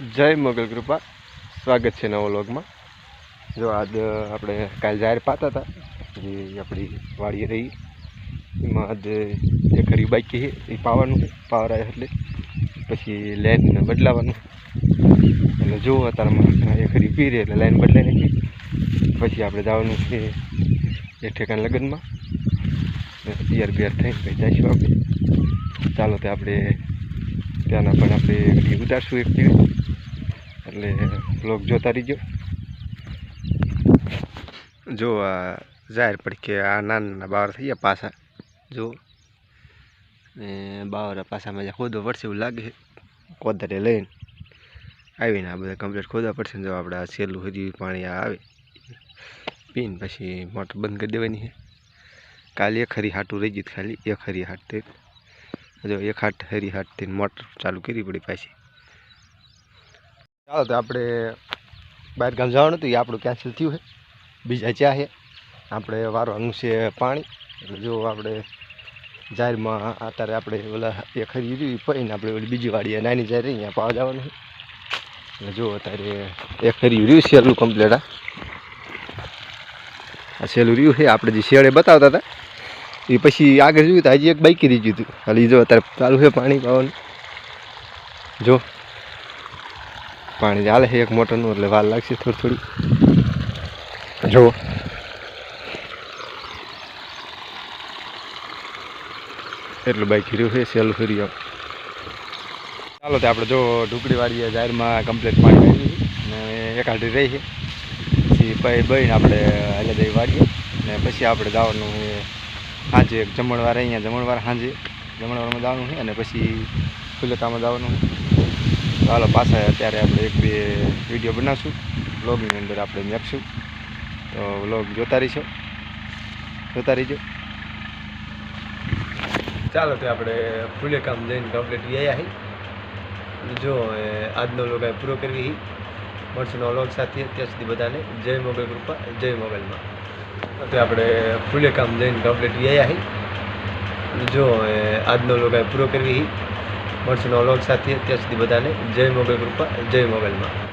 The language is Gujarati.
જય મોગલ કૃપા. સ્વાગત છે નવો લોગમાં જો આજ આપણે કાલ જાહેર પાતા હતા, જે આપણી વાડી રહી. એમાં આજ જે ખરી બાકી છે, એ પાવાનું પાવર આવ્યા એટલે. પછી લાઈન બદલાવાનું. એટલે જો અત્યારમાં એ ખરી પી રહી એટલે લાઈન બદલાઈ નાખી. પછી આપણે જવાનું છે એ ઠેકાણ લગ્નમાં. તૈયાર બિયાર થઈને પછી જઈશું આપણે. ચાલો તે આપણે ત્યાંના પણ આપણે વીડિયો ઉતારશું એક દિવસ. એટલે બ્લોગ જોતા રહીજો. જો આ જાહેર પડકે આ નાના નાના બાવર થઈ ગયા પાછા. જો. બાવરા પાછામાં જ્યાં ખોદો પડશે એવું લાગે કોદરે લઈને આવીને આ બધા કમ્પ્લીટ ખોદવા પડશે જો આપણે આ છેલ્લું હજી પાણી આવે. પીને પછી મોટર બંધ કરી દેવાની છે. કાલે એક હરી હાટું રહી ગયું ખાલી, એક હરી હાટ જો એક હાથ હરી હાથથી મોટર ચાલુ કરી પડી પાછી. ચાલો તો આપણે બહાર ગામ જવાનું હતું, એ આપણું કેન્સલ થયું છે. બીજા ચા છે, આપણે વારવાનું છે પાણી. એટલે જો આપણે જાહેરમાં અત્યારે આપણે ઓલા હરી રહ્યું પડીને આપણે ઓલી બીજી વાડી નાની જાહેર અહીંયા પાવા જવાનું છે. એટલે જો અત્યારે એક હરી રહ્યું સેલું કમ્પ્લેટ આ. શેલું રહ્યું છે, આપણે જે શેળે બતાવતા હતા એ પછી આગળ જોયું તો હજી એક બાઈકી દીધું હતું. ખાલી જો અત્યારે ચાલુ છે પાણી પાવાનું. જો. પાણી ચાલે છે એક મોટરનું, એટલે વાર લાગશે થોડી થોડી. જો. એટલું બાઈક રહ્યું છે, સેલ ફરી આવ ચાલો તો આપણે જો ઢુકડીવાળી જાહેરમાં કમ્પ્લીટ પાણી આવી અને એક હાટી રહી છે. પછી ભાઈ બહીને આપણે એટલે જઈ વાળીએ ને પછી આપણે જવાનું સાંજે જમણવાર અહીંયા જમણવાર સાંજે જમણવારમાં જવાનું છે અને પછી ફુલેકામાં જવાનું ચાલો પાછા અત્યારે આપણે એક બે વીડિયો બનાવશું. વ્લોગની અંદર આપણે મેકશું. તો વ્લોગ જોતા રહીશો. જોતા રહીજો. ચાલો તો આપણે ફુલેકામ જઈને કમ્પ્લીટ આવ્યા હી જો આજનો અહીં પૂરો કરવી મળશું લોગ સાથે. ત્યાં સુધી બધાને જય મોગલ કૃપા, જય મોગલમાં. તો આપણે ફુલેકામ જઈને કમ્પ્લીટ આવ્યા છે જો આજનો અહીં પૂરો કરવી મળશું વ્લોગ સાથે. ત્યાં સુધી બધાને જય મોગલ કૃપા, જય મોગલમાં.